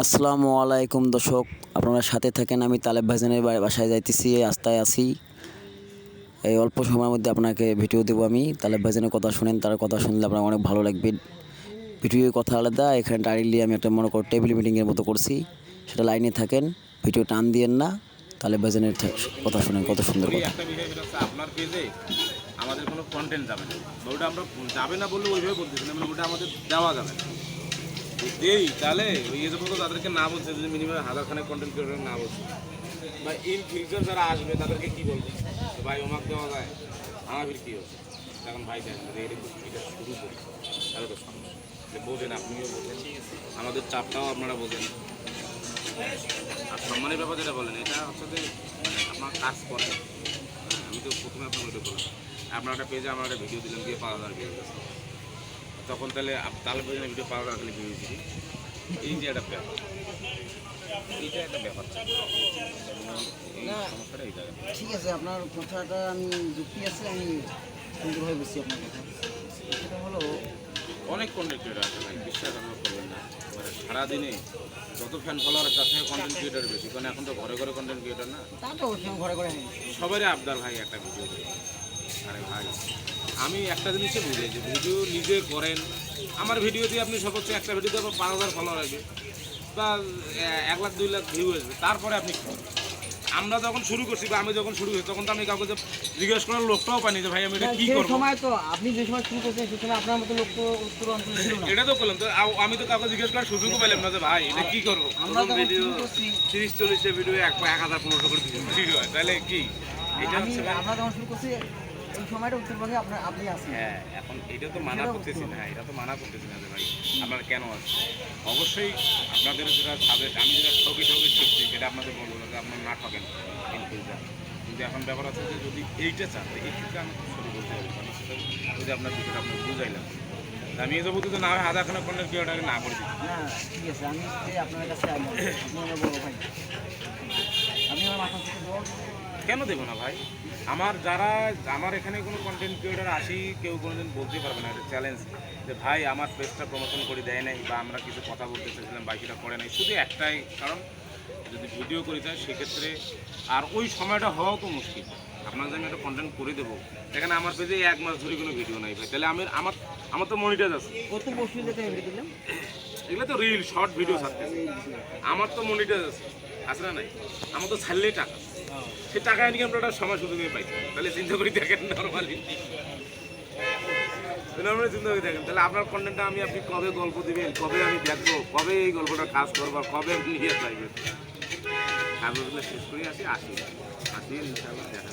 আসসালামু আলাইকুম দর্শক, আপনারা সাথে থাকেন আমি তালেব ভাইজানের বাসায় যাইতেছি, এই রাস্তায় আছি। এই অল্প সময়ের মধ্যে আপনাকে ভিডিও দেবো আমি। তালেব ভাইজানের কথা শুনেন, তার কথা শুনলে আপনার অনেক ভালো লাগবে। ভিডিওর কথা আলাদা, এখানে ডাইরেক্টলি আমি একটা মনে করো টেবিল মিটিংয়ের মতো করছি। সেটা লাইনে থাকেন, ভিডিও টান দিয়েন না। তালেব ভাইজানের কথা শুনেন, কত সুন্দর কথা। আমাদের কোনো কন্টেন্ট যাবে না। ওটা আমরা যাবে না বললে ওইভাবে বলতেছি না মানে ওটা আমাদের দেওয়া যাবে না। দেই তাহলে ওই এতে মতো তাদেরকে না বলছে, যদি মিনিমাম হাজার খানেক কন্টেন্ট ক্রিয়েটর না বলছে। বা ইন ফিউচার যারা আসবে, তাদেরকে কি বলবে? ভাই ওমাক দেওয়া যায়। আমার ফির কী হচ্ছে? তখন ভাই যদি এরকম এটা শুরু করি। তাহলে তো সামনে যে বোঝেন, আপনিও বোঝেন। আমাদের চাপটাও আপনারা বোঝেন। আর সম্মানের ব্যাপার যেটা বলেন, এটা হচ্ছে যে মানে আপনার কাজ করে। আমি তো প্রথমে আপনার ভিডিও করলাম। আপনার একটা পেজে আমার একটা ভিডিও দিলাম, দিয়ে পাঁচ হাজার গেছে তখন তাহলে তাহলে পেজে ভিডিও হাজার খালি ভিউ দিই এই যে একটা ব্যাপার। এইটা একটা ব্যাপার না। ঠিক আছে আপনার কথাটা আমি যুক্তি আছে আমি সুন্দরভাবে বুঝছি আপনার কথা। সেটা হলো অনেক কন্টেন্ট ক্রিয়েটার আছে ভাই বিশ্বাস আপনার করবেন না। মানে সারাদিনে যত ফ্যান ফলোয়ার তার থেকে কন্টেন্ট ক্রিয়েটার বেশি। কারণ এখন তো ঘরে ঘরে কন্টেন্ট ক্রিয়েটার না। তা তো ঘরে ঘরে সবারই আবদার ভাই একটা ভিডিও আরে ভাই আমি একটা জিনিসে বুঝি যে ভিডিও নিজে করেন। আমার ভিডিও দিয়ে আপনি সর্বোচ্চ একটা ভিডিওতে আপনার পাঁচ হাজার ফলোয়ার আসবে বা এক লাখ দুই লাখ ভিউ আসবে। তারপরে আপনি আমরা যখন শুরু করছি বা আমি যখন শুরু করছি তখন তো আমি কাউকে যে জিজ্ঞেস করার লোকটাও পাইনি যে ভাই আমি এটা কী করব? সময় তো আপনি যে সময় শুরু করছেন সেই সময় আপনার মতো লোক তো উত্তর অঞ্চলে ছিল না। এটা তো করলাম তো আমি তো কাউকে জিজ্ঞেস করার সুযোগও পেলাম না যে ভাই এটা কী করব? আমরা শুরু করছি তিরিশ চল্লিশটা ভিডিও এক হাজার পনেরোশো করে ভিডিও হয় তাহলে কি? এটা আমরা যখন শুরু করছি এই সময়টা উত্তরবঙ্গে আপনার আপনি আছেন। হ্যাঁ এখন এটা তো মানা করতেছি না এটা তো মানা করতেছি না যে ভাই আপনারা কেন আছে অবশ্যই আপনাদের যেটা সাজেস্ট আমি যেটা ঠকি ঠকি শিখছি সেটা আপনাদের বলব না যে আপনার না ঠকেন কিন্তু এখন ব্যাপার আছে যে যদি এইটা চান তো এই ক্ষেত্রে আমি শুরু করতে হবে কারণ সেটা যদি আপনার বিষয়টা আপনার বুঝাইলাম আমি এই যাবতীয় না হয় হাজার খানা কন্টেন্ট ক্রিয়েটারে না করে না ঠিক আছে আমি আপনার কাছে আমি আমার মাথা থেকে কেন দেবো না ভাই? আমার যারা আমার এখানে কোনো কন্টেন্ট ক্রিয়েটার আসি কেউ কোনোদিন বলতে পারবে না এটা চ্যালেঞ্জ যে ভাই আমার পেজটা প্রমোশন করে দেয় নাই বা আমরা কিছু কথা বলতে চাইছিলাম বা সেটা করে নাই শুধু একটাই কারণ যদি ভিডিও করি তাই সেক্ষেত্রে আর ওই সময়টা হওয়াও তো মুশকিল। আপনাকে আমি একটা কন্টেন্ট করে দেবো এখানে আমার পেজে এক মাস ধরে কোনো ভিডিও নাই ভাই। তাহলে আমি আমার আমার তো মনিটাইজ আছে। কত দিলাম। এগুলো তো রিল শর্ট ভিডিও থাকতে আমার তো মনিটাইজ আছে। আছে না নাই? আমার তো ছাড়লেই টাকা সে টাকা এনে আমরা একটা সময় সুযোগে পাই। তাহলে চিন্তা করে দেখেন নর্মালি নর্মালি চিন্তা করে দেখেন, তাহলে আপনার কন্টেন্টটা আমি আপনি কবে গল্প দিবেন, কবে আমি দেখব, কবে এই গল্পটা কাজ করব কবে আপনি নিয়ে যাইবেন কাজগুলো শেষ করে আসি আসি আসি, ইনশাআল্লাহ দেখা।